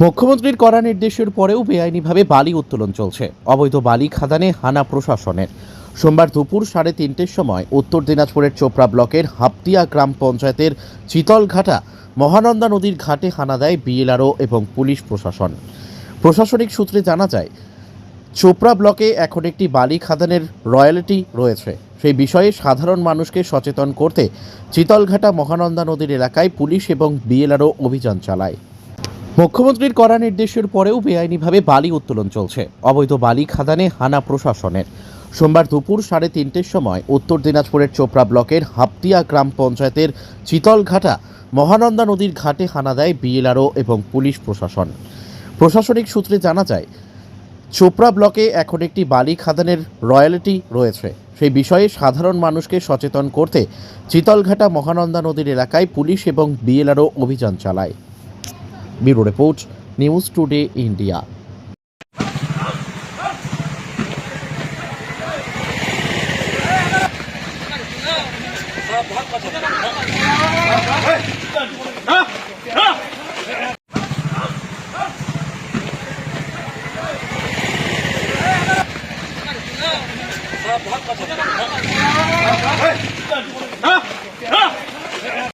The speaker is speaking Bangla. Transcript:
মুখ্যমন্ত্রীর কড়া নির্দেশের পরেও বেআইনিভাবে বালি উত্তোলন চলছে। অবৈধ বালি খাদানে হানা প্রশাসনের। সোমবার দুপুর সাড়ে তিনটের সময় উত্তর দিনাজপুরের চোপড়া ব্লকের হাপটিয়া গ্রাম পঞ্চায়েতের চিতলঘাটা মহানন্দা নদীর ঘাটে হানা দেয় বিএলআরও এবং পুলিশ প্রশাসন। প্রশাসনিক সূত্রে জানা যায় চোপড়া ব্লকে এখন একটি বালি খাদানের রয়্যালিটি রয়েছে। সেই বিষয়ে সাধারণ মানুষকে সচেতন করতে চিতলঘাটা মহানন্দা নদীর এলাকায় পুলিশ এবং বিএলআরও অভিযান চালায়। মুখ্যমন্ত্রীর কড়া নির্দেশের পরেও বেআইনিভাবে বালি উত্তোলন চলছে। অবৈধ বালি খাদানে হানা প্রশাসনের। সোমবার দুপুর সাড়ে তিনটের সময় উত্তর দিনাজপুরের চোপড়া ব্লকের হাপতিয়া গ্রাম পঞ্চায়েতের চিতলঘাটা মহানন্দা নদীর ঘাটে হানা দেয় বিএলআরও এবং পুলিশ প্রশাসন। প্রশাসনিক সূত্রে জানা যায় চোপড়া ব্লকে এখন একটি বালি খাদানের রয়্যালিটি রয়েছে। সেই বিষয়ে সাধারণ মানুষকে সচেতন করতে চিতলঘাটা মহানন্দা নদীর এলাকায় পুলিশ এবং বিএলআরও অভিযান চালায়। Bureau report, news today India. হ্যাঁ, হ্যাঁ। ハハハハ!